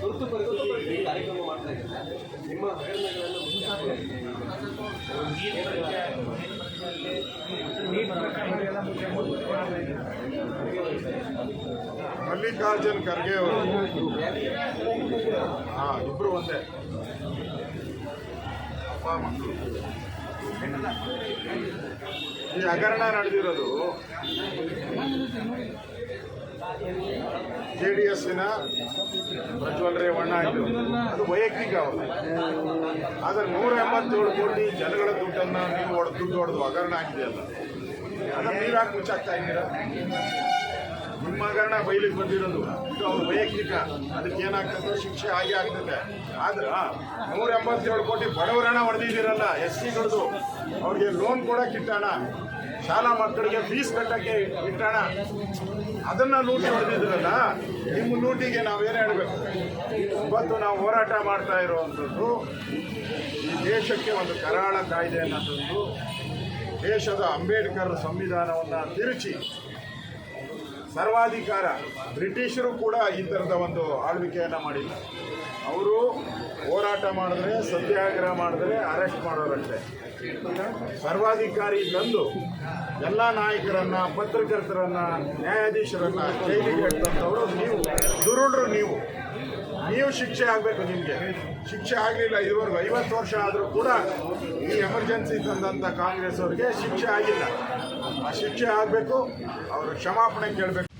ತುರ್ತು ಕಾರ್ಯಕ್ರಮ ಮಲ್ಲಿಕಾರ್ಜುನ್ ಖರ್ಗೆ ಅವರು. ಹಾ ಇಬ್ರು ಒಂದೇ. ಅಪ್ಪ ಮಕ್ಕಳು. ಈ ಹಗರಣ ನಡೆದಿರೋದು. ಜೆ ಡಿ ಎಸ್ಸಿನ ಪ್ರಜ್ವಲ್ ರೇವಣ್ಣ ಇದು. ಅದು ವೈಯಕ್ತಿಕ ಅವರು. ಆದರೆ ನೂರ ಎಂಬತ್ತೇಳು ಕೋಟಿ ಜನಗಳ ದುಡ್ಡನ್ನು ನೀವು ಹೊಡೆದು ದುಡ್ಡು ಹೊಡೆದು ಹಗರಣ ಆಗಿದೆಯಲ್ಲ. ಅದನ್ನು ನೀವು ಮುಚ್ಚಾಗ್ತಾ ಇದ್ದೀರಾ? ನಿಮ್ಮ ಹಗರಣ ಬಯಲಿಗೆ ಬಂದಿರೋದು. ಇದು ಅವ್ರ ವೈಯಕ್ತಿಕ. ಅದಕ್ಕೆ ಏನಾಗ್ತದೆ? ಶಿಕ್ಷೆ ಹಾಗೆ ಆಗ್ತದೆ. ಆದ್ರೆ ನೂರ ಎಂಬತ್ತೇಳು ಕೋಟಿ ಬಡವರಣ ಹೊಡೆದಿದ್ದೀರಲ್ಲ, ಎಸ್ ಸಿಗಳದು ಅವ್ರಿಗೆ ಲೋನ್ ಕೂಡ ಇಟ್ಟಣ ಶಾಲಾ ಮಕ್ಕಳಿಗೆ ಫೀಸ್ ಕಟ್ಟಕ್ಕೆ ಇಟ್ಟಣ. ಅದನ್ನ ಲೂಟಿ ಹೊಡೆದಿದ್ರಲ್ಲ, ನಿಮ್ಮ ಲೂಟಿಗೆ ನಾವೇನು ಹೇಳಬೇಕು? ಇವತ್ತು ನಾವು ಹೋರಾಟ ಮಾಡ್ತಾ ಇರುವಂಥದ್ದು, ಈ ದೇಶಕ್ಕೆ ಒಂದು ಕರಾಳ ಕಾಯ್ದೆ ಅನ್ನೋದು ದೇಶದ ಅಂಬೇಡ್ಕರ್ ಸಂವಿಧಾನವನ್ನು ತಿರುಚಿ ಸರ್ವಾಧಿಕಾರ. ಬ್ರಿಟಿಷರು ಕೂಡ ಈ ಥರದ ಒಂದು ಆಳ್ವಿಕೆಯನ್ನು ಮಾಡಿಲ್ಲ. ಅವರು ಹೋರಾಟ ಮಾಡಿದ್ರೆ, ಸತ್ಯಾಗ್ರಹ ಮಾಡಿದ್ರೆ, ಅರೆಸ್ಟ್ ಮಾಡೋರಷ್ಟೇ. ಸರ್ವಾಧಿಕಾರಿ ತಂದು ಎಲ್ಲ ನಾಯಕರನ್ನ, ಪತ್ರಕರ್ತರನ್ನ, ನ್ಯಾಯಾಧೀಶರನ್ನ ಜೈಲಿಗೆ ತಂದವರು ನೀವು. ದುರುಡ್ರು ನೀವು. ನೀವು ಶಿಕ್ಷೆ ಆಗಬೇಕು ನಿಮಗೆ. ಶಿಕ್ಷೆ ಆಗಲಿಲ್ಲ ಇದುವರೆಗೂ ಐವತ್ತು ವರ್ಷ ಆದರೂ ಕೂಡ ಈ ಎಮರ್ಜೆನ್ಸಿ ತಂದಂಥ ಕಾಂಗ್ರೆಸ್ ಅವರಿಗೆ ಶಿಕ್ಷೆ ಆಗಿಲ್ಲ. ಶಿಕ್ಷೆ ಆಗಬೇಕು ಅವರು ಕ್ಷಮಾಪಣೆ ಕೇಳಬೇಕು.